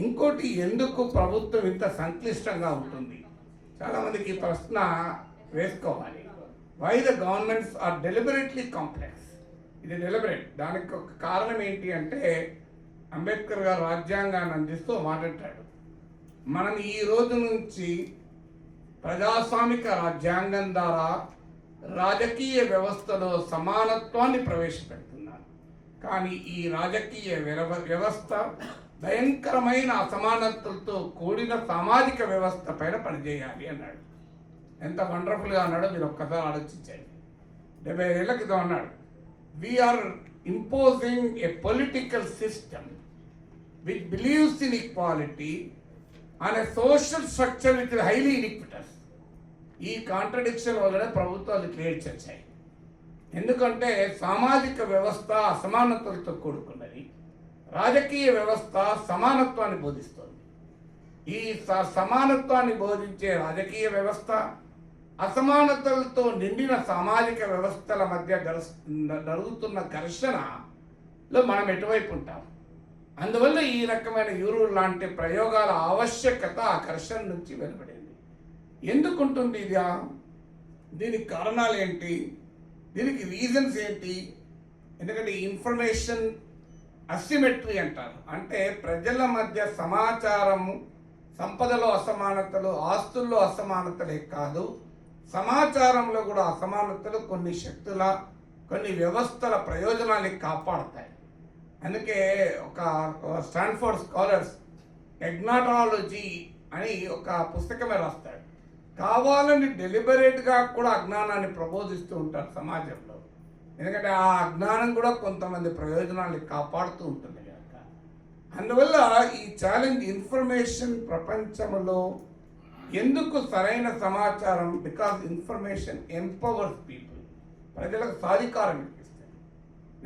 ఇంకోటి ఎందుకు ప్రభుత్వం ఇంత సంక్లిష్టంగా ఉంటుంది? చాలామందికి ప్రశ్న వేసుకోవాలి. Why the governments are deliberately complex ఇది డెలిబరేట్ దానికి ఒక కారణం ఏంటి అంటే అంబేద్కర్ గారు రాజ్యాంగాన్ని అందిస్తూ మాట్లాడాడు మనం ఈ రోజు నుంచి ప్రజాస్వామిక రాజ్యాంగం ద్వారా రాజకీయ వ్యవస్థలో సమానత్వాన్ని ప్రవేశపెడుతున్నారు కానీ ఈ రాజకీయ వ్యవస్థ భయంకరమైన అసమానతలతో కూడిన సామాజిక వ్యవస్థ పైన పనిచేయాలి అన్నాడు. ఎంత వండర్ఫుల్గా అన్నాడో మీరు ఒక్కసారి ఆలోచించండి. డెబ్బై ఏళ్ళ క్రితం అన్నాడు we are imposing a political system which believes in equality and a social structure with highly iniquitous ఈ కాంట్రడిక్షన్ వల్లనే ప్రభుత్వాలు క్రియేట్ చేశాయి. ఎందుకంటే సామాజిక వ్యవస్థ అసమానతలతో కూడుకున్నది. రాజకీయ వ్యవస్థ సమానత్వాన్ని బోధిస్తుంది. ఈ స- సమానత్వాన్ని బోధించే రాజకీయ వ్యవస్థ అసమానతలతో నిండిన సామాజిక వ్యవస్థల మధ్య జరుగుతున్న ఘర్షణలో మనం ఎటువైపు ఉంటాం? అందువల్ల ఈ రకమైన యూరు లాంటి ప్రయోగాల ఆవశ్యకత ఆ ఘర్షణ నుంచి వెలువడింది. ఎందుకుంటుంది ఇది? దీనికి కారణాలు ఏంటి దీనికి రీజన్స్ ఏంటి? ఎందుకంటే ఇన్ఫర్మేషన్ అసిమెట్రీ అంటారు. అంటే ప్రజల మధ్య సమాచారము సంపదలో అసమానతలు ఆస్తుల్లో అసమానతలే కాదు. సమాచారంలో కూడా అసమానతలు కొన్ని శక్తుల కొన్ని వ్యవస్థల ప్రయోజనాన్ని కాపాడతాయి. అందుకే ఒక స్టాన్ఫోర్డ్ స్కాలర్స్ ఎగ్నాటాలజీ అని ఒక పుస్తకమే రాస్తాడు. కావాలని డెలిబరేట్గా కూడా అజ్ఞానాన్ని ప్రబోధిస్తూ ఉంటారు సమాజంలో. ఎందుకంటే ఆ అజ్ఞానం కూడా కొంతమంది ప్రయోజనాన్ని కాపాడుతూ ఉంటుంది కనుక. అందువల్ల ఈ ఛాలెంజ్ ఇన్ఫర్మేషన్ ప్రపంచంలో ఎందుకు సరైన సమాచారం? బికాస్ ఇన్ఫర్మేషన్ ఎంపవర్స్ పీపుల్ ప్రజలకు సాధికారం ఇప్పిస్తాయి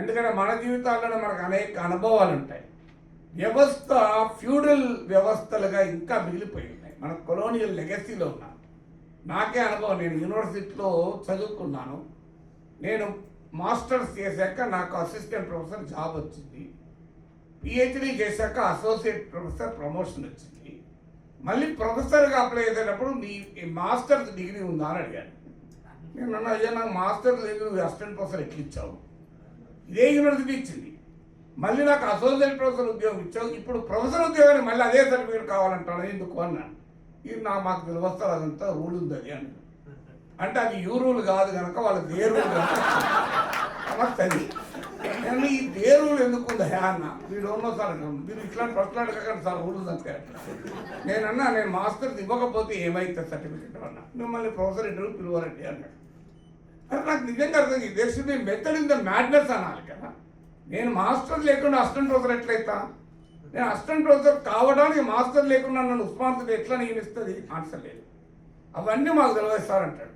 ఎందుకంటే మన జీవితాల్లోనే మనకు అనేక అనుభవాలు ఉంటాయి. వ్యవస్థ ఫ్యూడల్ వ్యవస్థలుగా ఇంకా మిగిలిపోయి ఉన్నాయి. మన కొలోనియల్ లెగసీలో ఉన్నాం. నాకే అనుభవం. నేను యూనివర్సిటీలో చదువుకున్నాను. నేను మాస్టర్స్ చేశాక నాకు అసిస్టెంట్ ప్రొఫెసర్ జాబ్ వచ్చింది. పిహెచ్డి చేశాక అసోసియేట్ ప్రొఫెసర్ ప్రమోషన్ వచ్చింది. మళ్ళీ ప్రొఫెసర్గా అప్లై చేసేటప్పుడు నీ మాస్టర్స్ డిగ్రీ ఉందా అని అడిగాను నేను అన్నా అయ్యా నాకు మాస్టర్స్ లేదు నువ్వు అసిస్టెంట్ ప్రొఫెసర్ ఎట్లా ఇచ్చావు? ఇదే యూనివర్సిటీ ఇచ్చింది. మళ్ళీ నాకు అసోసియేట్ ప్రొఫెసర్ ఉద్యోగం ఇచ్చావు. ఇప్పుడు ప్రొఫెసర్ ఉద్యోగాన్ని మళ్ళీ అదే సర్టిఫికేట్ కావాలంటాను ఎందుకు అన్నాను ఇది నా మాకు తెలివస్తారు అదంతా రూల్ ఉందని అని అంటే అది యూ రూల్ కాదు కనుక వాళ్ళకి దే రూల్ కనుక కానీ ఈ దే రూల్ ఎందుకు ఉంది? హే అన్న వీడు ఉన్నో సార్ మీరు ఇట్లాంటి ప్రశ్నలు అడగకండి సార్ రూల్ ఉంది అంతే నేను నేను మాస్టర్స్ ఇవ్వకపోతే ఏమైతే సర్టిఫికేట్ అన్నా? మిమ్మల్ని ప్రొఫెసర్ ఇంటర్వ్యూ పిలువరండి అన్నాడు. అది నాకు నిజంగా అర్థం దేర్ షుడ్ ద మ్యాడ్నెస్ అనాలి కదా. నేను మాస్టర్ లేకుండా అసిస్టెంట్ ప్రొఫెసర్ ఎట్లయితా? నేను అసిస్టెంట్ ప్రొఫెసర్ కావడానికి మాస్టర్ లేకుండా నన్ను ఉస్మాన్ ఎట్లా నియమిస్తుంది? ఆన్సర్ లేదు. అవన్నీ మాకు తెలియదు సార్ అంటాడు.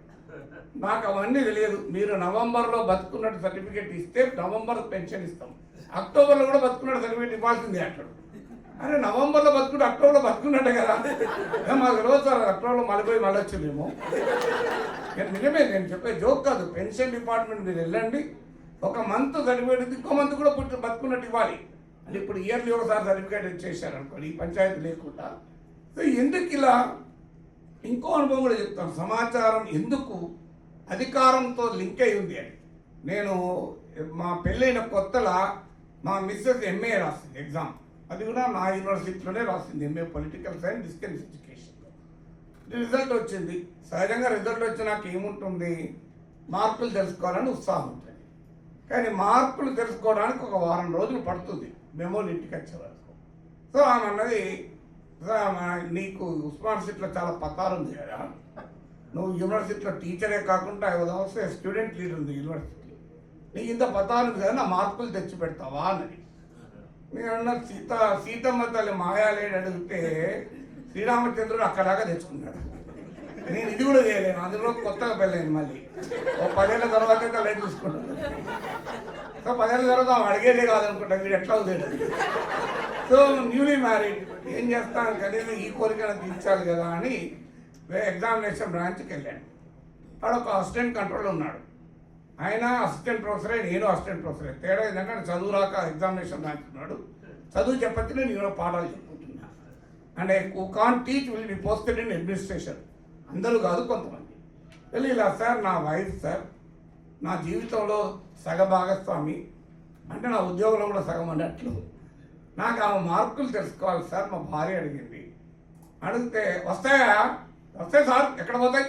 నాకు అవన్నీ తెలియదు. మీరు నవంబర్లో బతుకున్నట్టు సర్టిఫికేట్ ఇస్తే నవంబర్ పెన్షన్ ఇస్తాం. అక్టోబర్లో కూడా బతుకున్నట్టు సర్టిఫికేట్ ఇవ్వాల్సిందే అంటాడు. అరే నవంబర్లో బతుకుంటే అక్టోబర్లో బతుకున్నట్టే కదా. మాకు తెలియదు అక్టోబర్లో మళ్ళీ మళ్ళొచ్చు మేము. నిజమే నేను చెప్పే జోక్ కాదు. పెన్షన్ డిపార్ట్మెంట్ మీరు వెళ్ళండి. ఒక మంత్ సర్టిఫికేట్ ఇంకో మంత్ కూడా పుట్టి బతుకున్నట్టు ఇవ్వాలి. అంటే ఇప్పుడు ఇయర్లీ ఒకసారి సర్టిఫికేట్ ఇచ్చేసారు అనుకోండి ఈ పంచాయతీ లేకుండా. సో ఎందుకు ఇలా? ఇంకో అనుభవం కూడా చెప్తాను. సమాచారం ఎందుకు అధికారంతో లింక్ అయి ఉంది అని. నేను మా పెళ్ళైన కొత్తలా మా మిస్సెస్ ఎంఏ రాసింది ఎగ్జామ్. అది కూడా నా యూనివర్సిటీలోనే రాసింది. MA political science distance education result వచ్చింది. సహజంగా రిజల్ట్ వచ్చినాక ఏముంటుంది? మార్కులు తెలుసుకోవాలని ఉత్సాహం ఉంటుంది. కానీ మార్కులు తెలుసుకోవడానికి ఒక వారం రోజులు పడుతుంది. మెమోలు ఇంటికి వచ్చే సో ఆమె అన్నది నీకు ఉస్మాన్ సిటీలో చాలా పతారు ఉంది కదా. నువ్వు యూనివర్సిటీలో టీచరే కాకుండా ఐ స్టూడెంట్ లీడర్ ఉంది యూనివర్సిటీలో నీకు ఇంత పతారు ఉంది కదా నా మార్కులు తెచ్చి పెడతావా? అన్నది. నేను అన్న సీత సీతమ్మ తల్లి మాయాలేడు అడిగితే శ్రీరామచంద్రుడు అక్కడాగా తెచ్చుకున్నాడు. నేను ఇది కూడా చేయలేను. అందులో కొత్తగా పెళ్ళాను మళ్ళీ. ఓ పదేళ్ళ తర్వాత అయితే లైట్ చూసుకుంటాను సో పదేళ్ళ తర్వాత ఆమె అడిగేదే కాదనుకుంటా వీడు ఎట్లా అవుతాడు సో న్యూలీ మ్యారీడ్ ఏం చేస్తాను కనీసం ఈ కోరికను తీర్చాలి కదా అని ఎగ్జామినేషన్ బ్రాంచ్కి వెళ్ళాను. వాడు ఒక అసిస్టెంట్ కంట్రోల్ ఉన్నాడు. ఆయన అసిస్టెంట్ ప్రొఫెసరే నేను అసిస్టెంట్ ప్రొఫెసరే. తేడా ఏంటంటే చదువు రాక ఎగ్జామినేషన్ రాస్తున్నాడు చదువు చెప్పచ్చు నేను పాఠాలు చెప్పుకుంటున్నా. And I can teach will be posted in administration అందరూ కాదు కొంతమంది. వెళ్ళి ఇలా సార్ నా వైఫ్ సార్ నా జీవితంలో సగ భాగస్వామి. అంటే నా ఉద్యోగంలో కూడా సగం అన్నట్లు. నాకు ఆమె మార్కులు తెలుసుకోవాలి సార్ మా భార్య అడిగింది. అడిగితే వస్తాయా? వస్తాయి సార్ ఎక్కడ పోతాయి?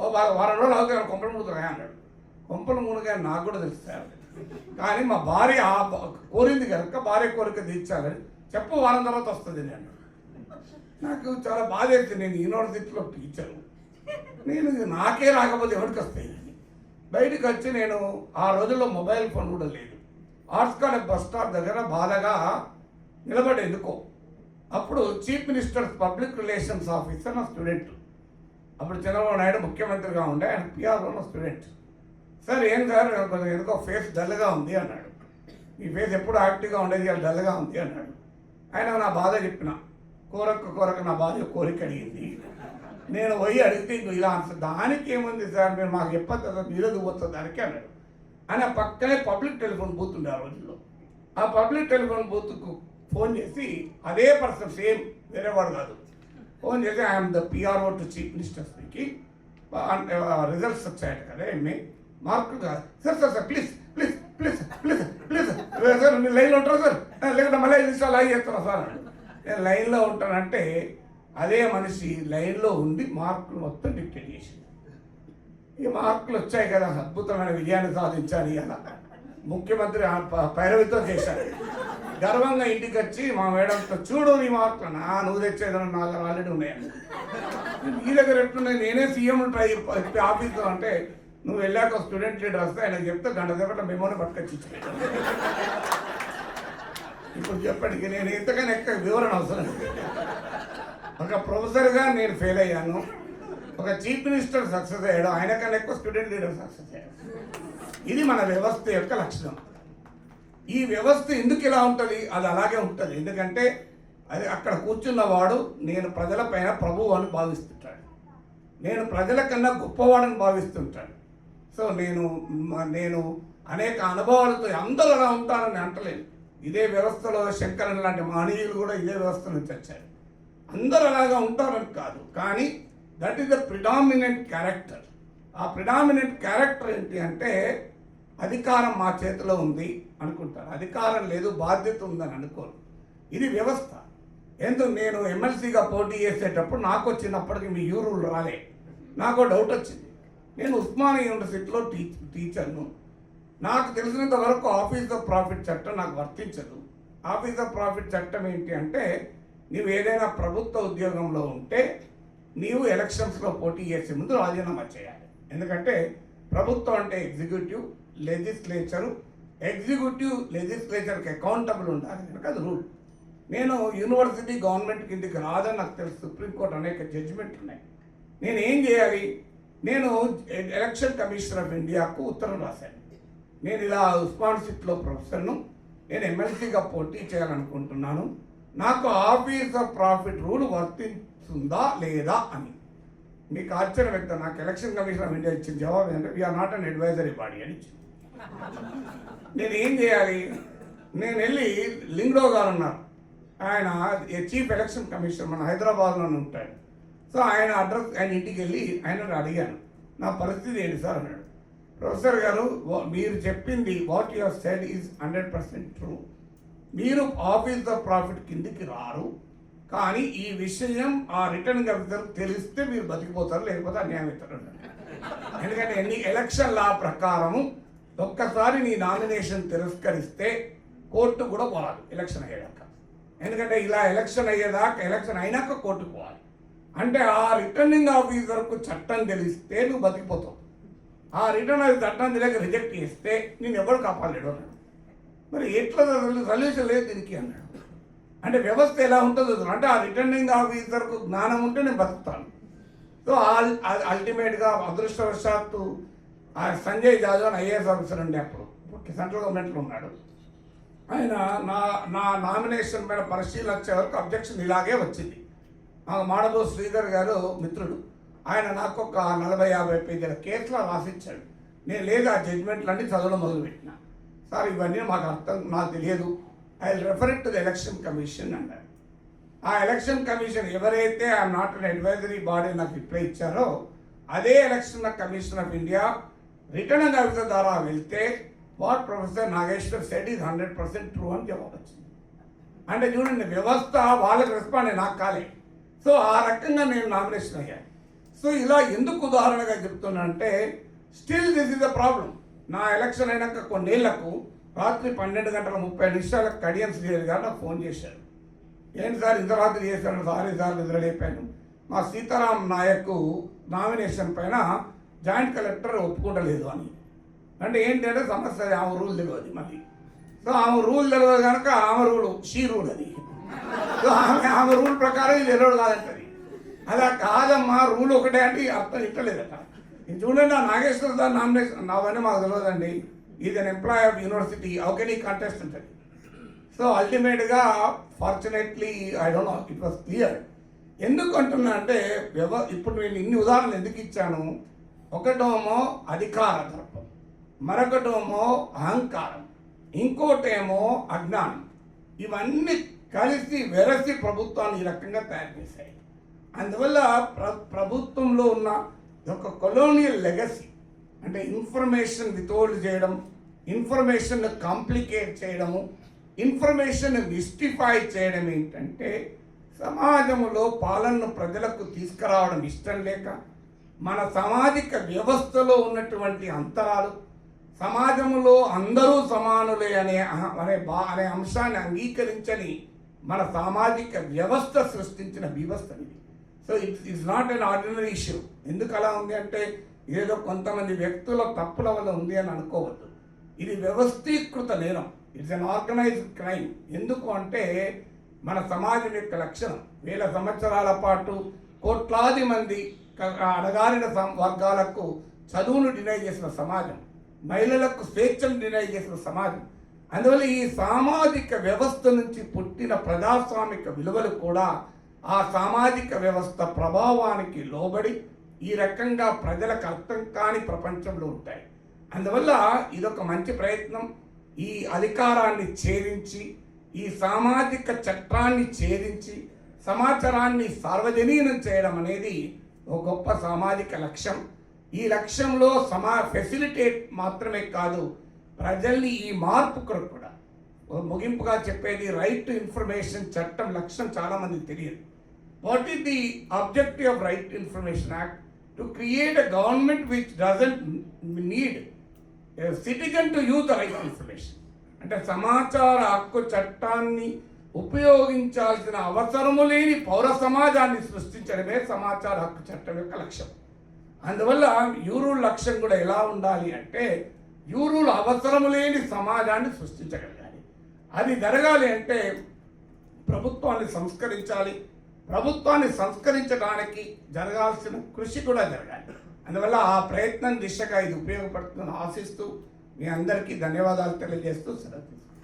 ఓ వారం రోజులు అవుతాయి కొంపలు ముడుతున్నాయా? అన్నాడు. కొంపలు మునిగా నాకు కూడా తెలుసు సార్. కానీ మా భార్య ఆ కోరింది కనుక భార్య కోరిక తీర్చాలని చెప్పు వారం తర్వాత వస్తుంది నేను నాకు చాలా బాధ వేసింది నేను యూనివర్సిటీలో టీచరు. నేను నాకే రాకపోతే ఎవరికి వస్తాయి? బయటకు వచ్చి నేను ఆ రోజుల్లో మొబైల్ ఫోన్ కూడా లేదు. ఆర్ట్స్ కాలేజ్ బస్ స్టాప్ దగ్గర బాధగా నిలబడి ఎందుకో. అప్పుడు chief minister public relations officer నా స్టూడెంట్. అప్పుడు చంద్రబాబు నాయుడు ముఖ్యమంత్రిగా ఉండే ఆయన పిఆర్ఓ నా స్టూడెంట్. సార్ ఏం సార్? కొంచెం ఎందుకో ఫేస్ డల్గా ఉంది అన్నాడు. మీ ఫేస్ ఎప్పుడు యాక్టివ్గా ఉండేది? అది డల్గా ఉంది అన్నాడు. ఆయన నా బాధ చెప్పిన. కోరక కోరక నా భార్య కోరిక అడిగింది. నేను పోయి అడిగితే ఇంకో ఇలా అంటారు దానికి ఏముంది సార్? మీరు మాకు చెప్పదు కదా మీరే పోతుంది దానికి అన్నాడు. ఆయన పక్కనే పబ్లిక్ టెలిఫోన్ బూత్ ఉండే ఆ రోజుల్లో. ఆ పబ్లిక్ టెలిఫోన్ బూత్కు ఫోన్ చేసి అదే పర్సన్ సేమ్ వేరే వాడు కాదు. ఫోన్ చేసి I'm the PRO to chief minister speaking results వచ్చాయట కదా ఎంఏ మార్కులు కాదు sir sir sir please please please please please sir మీరు లైన్లో ఉంటారా సార్? లేకుంటే మళ్ళీ ఇన్స్టాల్ ఆగి చేస్తారా సార్? నేను లైన్లో ఉంటానంటే అదే మనిషి లైన్లో ఉండి మార్కులు మొత్తం డిక్టేట్ చేసింది. ఈ మార్కులు వచ్చాయి కదా అద్భుతమైన విజయాన్ని సాధించాలి అలా ముఖ్యమంత్రి ప- పైరవితో చేశారు. గర్వంగా ఇంటికి వచ్చి మా మేడంతో చూడు నీ మార్కులు నా నువ్వు తెచ్చేదని నా దగ్గర ఆల్రెడీ ఉన్నాయని నీ దగ్గర ఎట్లున్నాయి? నేనే సీఎం ట్రై ఆఫీస్లో అంటే నువ్వు వెళ్ళాక స్టూడెంట్ లీడర్ వస్తే ఆయన చెప్తే గంట దగ్గర మెమోని పట్టుకొచ్చి ఇప్పుడు చెప్పడానికి నేను ఇంతకన్నా ఎక్క వివరణ అవసరం ఒక ప్రొఫెసర్గా నేను ఫెయిల్ అయ్యాను. ఒక చీఫ్ మినిస్టర్ సక్సెస్ అయ్యాడు. ఆయన కన్నా ఎక్కువ స్టూడెంట్ లీడర్ సక్సెస్ అయ్యాడు. ఇది మన వ్యవస్థ యొక్క లక్షణం. ఈ వ్యవస్థ ఎందుకు ఇలా ఉంటుంది? అది అలాగే ఉంటుంది. ఎందుకంటే అది అక్కడ కూర్చున్నవాడు నేను ప్రజలపైన ప్రభువు అని భావిస్తుంటాడు. నేను ప్రజల కన్నా గొప్పవాడని భావిస్తుంటాడు. సో నేను నేను అనేక అనుభవాలతో అందరూ అలా ఉంటానని అంటలేను. ఇదే వ్యవస్థలో శంకరన్ లాంటి మహనీయులు కూడా ఇదే వ్యవస్థ నుంచి వచ్చారు. అందరూ అలాగా ఉంటారని కాదు. కానీ that is the predominant character ఆ ప్రిడామినెంట్ క్యారెక్టర్ ఏంటి అంటే అధికారం మా చేతిలో ఉంది అనుకుంటారు. అధికారం లేదు బాధ్యత ఉందని అనుకోరు. ఇది వ్యవస్థ. ఎందుకు నేను ఎమ్మెల్సీగా పోటీ చేసేటప్పుడు నాకు వచ్చినప్పటికి మీ యూరులు రాలే. నాకు డౌట్ వచ్చింది. నేను ఉస్మానియా యూనివర్సిటీలో టీచర్ టీచర్ను నాకు తెలిసినంత వరకు ఆఫీస్ ఆఫ్ ప్రాఫిట్ చట్టం నాకు వర్తించదు. ఆఫీస్ ఆఫ్ ప్రాఫిట్ చట్టం ఏంటి అంటే నీవు ఏదైనా ప్రభుత్వ ఉద్యోగంలో ఉంటే నీవు ఎలక్షన్స్లో పోటీ చేసే ముందు రాజీనామా చేయాలి. ఎందుకంటే ప్రభుత్వం అంటే ఎగ్జిక్యూటివ్ లెజిస్లేచరు. ఎగ్జిక్యూటివ్ లెజిస్లేచర్కి అకౌంటబుల్ ఉండాలి. కనుక అది రూల్. నేను యూనివర్సిటీ గవర్నమెంట్ కిందికి రాదని నాకు తెలుసు. సుప్రీంకోర్టు అనేక జడ్జిమెంట్ ఉన్నాయి. నేను ఏం చేయాలి? నేను ఎలక్షన్ కమిషనర్ ఆఫ్ ఇండియాకు ఉత్తరం రాశాను. నేను ఇలా ఉస్మాన్షిప్లో ప్రొఫెసర్ను నేను ఎమ్మెల్సీగా పోటీ చేయాలనుకుంటున్నాను. నాకు ఆఫీస్ ఆఫ్ ప్రాఫిట్ రూల్ వర్తిస్తుందా లేదా అని. మీకు ఆశ్చర్యం వ్యక్తం నాకు ఎలక్షన్ కమిషన్ ఆఫ్ ఇండియా ఇచ్చిన జవాబు ఏంటంటే we are not an advisory body అని నేను ఏం చేయాలి? నేను వెళ్ళి లింగ్డో గారు ఉన్నారు. ఆయన చీఫ్ ఎలక్షన్ కమిషనర్ మన హైదరాబాద్లోనే ఉంటాడు. సో ఆయన అడ్రస్ ఆయన ఇంటికి వెళ్ళి ఆయన అడిగాను. నా పరిస్థితి ఏంటి సార్? అన్నాడు. ప్రొఫెసర్ గారు మీరు చెప్పింది what your said is hundred percent true మీరు ఆఫీస్ ఆఫ్ ప్రాఫిట్ కిందికి రారు కానీ ఈ విషయం ఆ రిటర్న్ ఆఫీసర్ తెలిస్తే మీరు బతికిపోతారు లేకపోతే అన్యాయం ఇస్తారు ఎందుకంటే ఎన్ని ఎలక్షన్ లా ప్రకారము ఒక్కసారి నీ నామినేషన్ తిరస్కరిస్తే కోర్టు కూడా పోవాలి ఎలక్షన్ అయ్యాక ఎందుకంటే ఇలా ఎలక్షన్ అయ్యేదాకా ఎలక్షన్ అయినాక కోర్టుకు పోవాలి. అంటే ఆ రిటర్నింగ్ ఆఫీసర్కు చట్టం తెలిస్తే నువ్వు బతికిపోతావు. ఆ రిటర్న్ అది చట్టం తెలియక రిజెక్ట్ చేస్తే నేను ఎవరు కాపాడలేడు అన్నాడు. మరి ఎట్లా సొల్యూషన్ లేదు దీనికి అన్నాడు. అంటే వ్యవస్థ ఎలా ఉంటుందో అంటే ఆ రిటర్నింగ్ ఆఫీసర్కు జ్ఞానం ఉంటే నేను బతుకుతాను. సో అల్టిమేట్గా అదృష్టవశాత్తు ఆ సంజయ్ జాదవ్ అని ఐఏఎస్ ఆఫీసర్ ఉండే అప్పుడు. సెంట్రల్ గవర్నమెంట్లో ఉన్నాడు. ఆయన నా నా నామినేషన్ మీద పరిశీలన వచ్చే వరకు అబ్జెక్షన్ ఇలాగే వచ్చింది. నాకు మాడబో శ్రీధర్ గారు మిత్రుడు. ఆయన నాకు ఒక నలభై యాభై పేజీల కేసులో రాసిచ్చాడు. నేను లేదు ఆ జడ్జిమెంట్లన్నీ చదవడం మొదలుపెట్టిన. సార్ ఇవన్నీ మాకు అర్థం నాకు తెలియదు. I refer to the election commission అన్నారు ఆ ఎలక్షన్ కమిషన్ ఎవరైతే ఆ నాట్ అన్ అడ్వైజరీ బాడీ నాకు రిప్లై ఇచ్చారో అదే election commission of India return కవిత ద్వారా వెళ్తే what professor Nageshwar said is hundred percent true అని జవాబు వచ్చింది అంటే చూడండి వ్యవస్థ వాళ్ళకి రెస్పాండ్ నాకు కాలే. సో ఆ రకంగా నేను నామినేషన్ అయ్యాను. సో ఇలా ఎందుకు ఉదాహరణగా చెప్తున్నా అంటే still this is the problem నా ఎలక్షన్ అయినాక కొన్నేళ్ళకు రాత్రి పన్నెండు గంటల ముప్పై నిమిషాలకు కడియన్స్ లేదు కానీ నాకు ఫోన్ చేశారు. ఏంటి సార్ ఇంత రాత్రి చేశాను సారీ సార్ నిద్రలేపాను. మా సీతారాం నాయక్ నామినేషన్ పైన జాయింట్ కలెక్టర్ ఒప్పుకుంటలేదు అని. అంటే ఏంటంటే సమస్య అది ఆమె రూల్ తెలియదు మళ్ళీ. సో ఆమె రూల్ తెలియదు కనుక ఆమె రూల్ షీ రూల్ అది. సో ఆమె ఆమె రూల్ ప్రకారం ఇది తెలియదు కాదంటే అలా కాదమ్మా రూల్ ఒకటే అంటే అర్థం ఇట్టలేదట ఇది చూడండి నా నాగేశ్వర దాని నామినేషన్ నావన్నీ మాకు తెలియదండి ఇది an employee of university okay నీ కంటెస్ట్ ఉంటుంది సో అల్టిమేట్గా fortunately I don't know it was clear ఎందుకు అంటున్నా అంటే వ్యవ ఇప్పుడు నేను ఇన్ని ఉదాహరణలు ఎందుకు ఇచ్చాను? ఒకటేమో అధికార దర్పం. మరొకటేమో అహంకారం. ఇంకోటేమో అజ్ఞానం. ఇవన్నీ కలిసి వెరసి ప్రభుత్వాన్ని ఈ రకంగా తయారు చేశాయి. అందువల్ల ప్ర ప్రభుత్వంలో ఉన్న ఒక కొలోనియల్ లెగసీ అంటే ఇన్ఫర్మేషన్ వితోల్డ్ చేయడం ఇన్ఫర్మేషన్ కాంప్లికేట్ చేయడము ఇన్ఫర్మేషన్ మిస్టిఫై చేయడం ఏంటంటే సమాజంలో పాలనను ప్రజలకు తీసుకురావడం ఇష్టం లేక మన సామాజిక వ్యవస్థలో ఉన్నటువంటి అంతరాలు సమాజంలో అందరూ సమానులే అనే అనే బా అనే అంశాన్ని అంగీకరించని మన సామాజిక వ్యవస్థ సృష్టించిన వ్యవస్థ ఇది so it it's not an ordinary issue ఎందుకు అలా ఉంది అంటే ఏదో కొంతమంది వ్యక్తుల తప్పుల వల్ల ఉంది అని అనుకోవద్దు. ఇది వ్యవస్థీకృత నేరం. ఇట్స్ అన్ ఆర్గనైజ్డ్ క్రైమ్ ఎందుకు అంటే మన సమాజం యొక్క లక్షణం. వేల సంవత్సరాల పాటు కోట్లాది మంది అడగారిన అణగారిన సం- వర్గాలకు చదువును డినై చేసిన సమాజం. మహిళలకు స్వేచ్ఛను డినై చేసిన సమాజం. అందువల్ల ఈ సామాజిక వ్యవస్థ నుంచి పుట్టిన ప్రజాస్వామిక విలువలు కూడా ఆ సామాజిక వ్యవస్థ ప్రభావానికి లోబడి ఈ రకంగా ప్రజలకు అర్థం కాని ప్రపంచంలో ఉంటాయి. అందువల్ల ఇదొక మంచి ప్రయత్నం. ఈ అధికారాన్ని ఛేదించి ఈ సామాజిక చట్టాన్ని ఛేదించి సమాచారాన్ని సార్వజనీనం చేయడం అనేది ఒక గొప్ప సామాజిక లక్ష్యం. ఈ లక్ష్యంలో సమా ఫెసిలిటేట్ మాత్రమే కాదు ప్రజల్ని ఈ మార్పు కొరకు కూడా. ముగింపుగా చెప్పేది రైట్ టు ఇన్ఫర్మేషన్ చట్టం లక్ష్యం చాలా మందికి తెలియదు. What is the objective of right information act to create a government which doesn't need citizen to youth right information అంటే సమాచార హక్కు చట్టాన్ని ఉపయోగించాల్సిన అవసరము లేని పౌర సమాజాన్ని సృష్టించడమే సమాచార హక్కు చట్టం యొక్క లక్ష్యం. అందువల్ల యూరూల్ లక్ష్యం కూడా ఎలా ఉండాలి అంటే యూరూల్ అవసరము లేని సమాజాన్ని సృష్టించగలగాలి. అది జరగాలి అంటే ప్రభుత్వాన్ని సంస్కరించాలి. ప్రభుత్వాన్ని సంస్కరించడానికి జరగాల్సిన కృషి కూడా జరగాలి అందువల్ల ఆ ప్రయత్నం దిశగా ఇది ఉపయోగపడుతుందని ఆశిస్తూ మీ అందరికీ ధన్యవాదాలు తెలియజేస్తూ సెలవు తీసుకుంటాను.